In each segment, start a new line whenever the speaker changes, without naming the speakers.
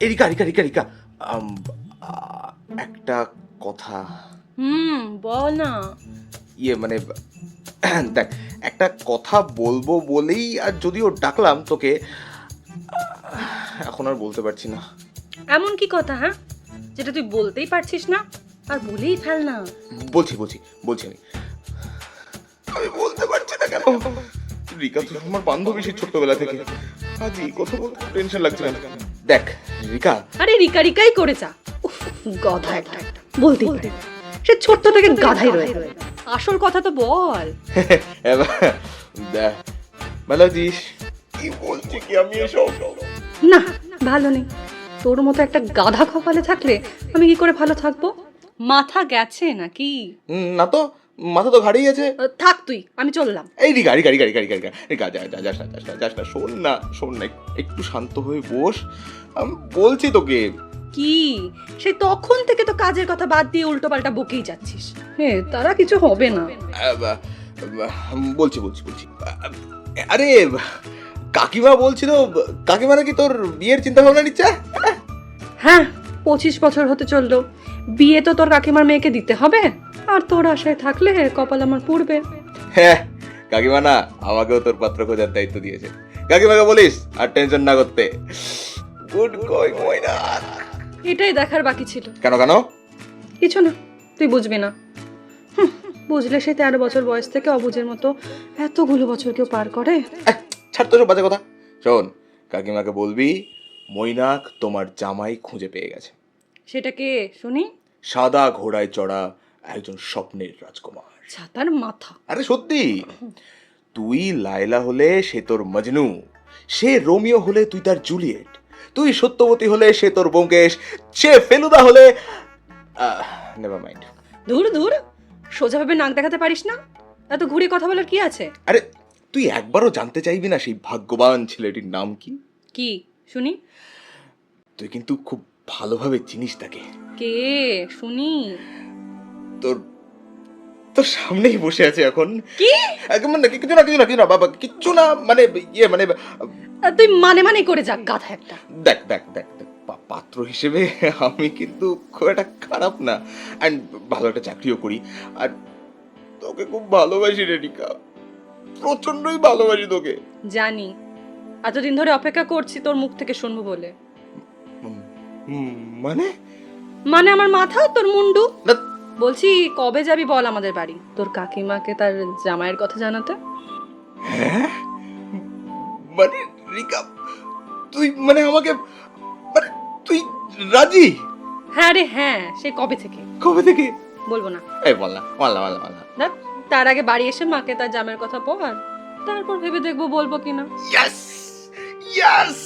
Areca রিকা রিকা রিকা আম, একটা কথা।
হুম বল না।
ইয়ে মানে দেখ একটা কথা বলব বলেই আর যদিও ডাকলাম তোকে এখন আর বলতে পারছি না।
এমন কি কথা হ্যাঁ? যেটা তুই বলতেই পারছিস না আর বলেই ফেল না।
বলছি বলছি বলছি আমি। আমি বলতে পারছি না কেন? রিকা তুই আমার বান্ধবী সেই ছোট্টবেলা থেকে। আজ এই কথা বলতে টেনশন লাগছে না। দেখ রিকা।
আরে রিকা রিকাই করে যা গাধা একটা। বলতেই পারে। সে ছোট্ট থেকে গাধাই রয়েছে আসল কথা তো বল।
আছিস? কি বলছি কি আমি এসব?
না ভালো নেই। তোর মতো একটা গাধা কপালে থাকলে আমি কি করে ভালো থাকব? মাথা গেছে নাকি?
না তো মাথা তো ঘাড়েই আছে।
থাক তুই আমি চললাম।
এই রিকা গাড়ি গাড়ি গাড়ি গাড়ি রিকা রিকা যা যা যাস না যাস না যাস না শোন না শোন না একটু শান্ত হয়ে বস। আমি বলছি তোকে।
কি? সেই তখন থেকে তো কাজের কথা বাদ দিয়ে উল্টো পাল্টা বকেই যাচ্ছিস। হ্যাঁ তারা কিছু হবে না।
বলছি বলছি বলছি। আরে কাকিমা বলছিল কাকিমা নাকি তোর বিয়ের চিন্তা ভাবনা নিচ্ছে?
হ্যাঁ পঁচিশ বছর হতে চলল। বিয়ে তো তোর কাকিমার মেয়েকে দিতে হবে। আর তোর আশায় থাকলে কপাল আমার পড়বে।
হ্যাঁ কাকিমা না আমাকেও তোর পাত্র খোঁজার দায়িত্ব দিয়েছে। কাকিমাকে বলিস আর টেনশন না করতে। গুড গোয়িং ময়না।
এটাই দেখার বাকি ছিল।
কেন কেন?
কিছু না তুই বুঝবি না। বুঝলে সে তেরো বছর বয়স থেকে অবুঝের মতো এতগুলো বছর কেউ পার করে?
ছাড় তো সব বাজে কথা। শোন কাকিমাকে বলবি মৈনাক তোমার জামাই খুঁজে পেয়ে গেছে।
সেটা কে শুনি?
সাদা ঘোড়ায় চড়া একজন স্বপ্নের রাজকুমার।
ছাতার মাথা।
আরে সত্যি? তুই লায়লা হলে সে তোর মজনু সে রোমিও হলে তুই তার জুলিয়েট তুই সত্যবতী হলে সে তোর ব্যোমকেশ সে ফেলুদা হলে নেভার মাইন্ড
দূর দূর সোজাভাবে নাক দেখাতে পারিস না? এত ঘুরে কথা বলার কি আছে?
আরে তুই একবারও জানতে চাইবি না সেই ভাগ্যবান ছেলেটির নাম কি?
কি? শুনি।
তুই কিন্তু খুব ভালোভাবে চিনিস তাকে।
কে? শুনি।
তোর তোর সামনেই বসে আছে এখন।
কি?
একদম না কিছু না কিছু না কিছু না বাবা কিচ্ছু না মানে ইয়ে মানে
তুই মানে মানে করে যা গাধা একটা।
দেখ দেখ দেখ পাত্র হিসেবে আমি কিন্তু খুব একটা খারাপ না। অ্যান্ড ভালো একটা চাকরিও করি। আর তোকে খুব ভালোবাসি রে রিকা। প্রচন্ডই ভালোবাসি তোকে।
জানি। এতদিন ধরে অপেক্ষা করছি তোর মুখ থেকে শুনব বলে।
মানে?
মানে আমার মাথা তোর মুন্ডু? বলছি কবে যাবি বল আমাদের বাড়ি তোর কাকিমাকে তার জামাইয়ের কথা জানাতে
হ্যাঁ মানে রিকা তুই মানে আমাকে মানে তুই রাজি
হ্যাঁ রে হ্যাঁ সে কবে থেকে
কবে থেকে
বলব না
এই বল না বল না বল না বল না
দেখ তার আগে বাড়ি এসে মাকে তার জামাইয়ের কথা বল তারপর ভেবে দেখব বলব কিনা
Yes! Yes!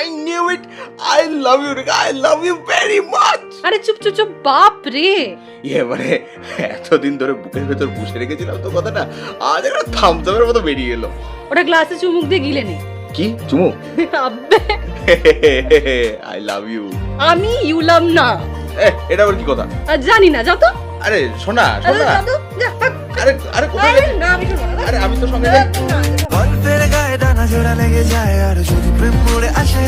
I knew it! I love you, Rika. I love you very much!
আরে চুপ চুপ চুপ বাপ রে।
ইয়ে মানে এতদিন ধরে বুকের ভেতর বসে রেখেছিলাম তো কথাটা আজ একটা থামথামের মতো বেরিয়ে এলো।
ওটা গ্লাসে চুমুক দিয়ে গিলে নে।
কি? চুমু
আব্বে।
আই লাভ ইউ
আমি ইউলাম না।
এটা আবার কি কথা?
আর জানি না যত
আরে শোনা শোনা। আরে আরে কোথায় গেছিস?
না আমি শুনব না
আরে আমি তো সঙ্গে যাই।
গল্পের গায়ে ডানা জোড়া লেগে যায় আর যদি প্রেম মরে আসে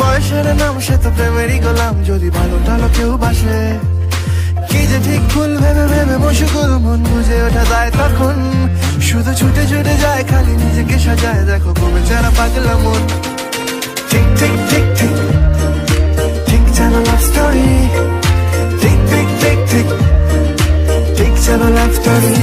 বয়সের নাম, সে তো প্রেমেরই গোলাম, যদি ভালো টালো কেউ বাসে। কি যে ঠিক ভুল ভেবে ভেবে মশুকুল মন বুঝে ওঠা যায় তখন। শুধু ছুটে ছুটে যায়, খালি নিজেকে সাজায়, দেখো কমে যারা পাগলা মন। ঠিক ঠিক ঠিক ঠিক। ঠিক যেন লাভ স্টোরি ঠিক ঠিক ঠিক ঠিক। ঠিক যেন লাভ স্টোরি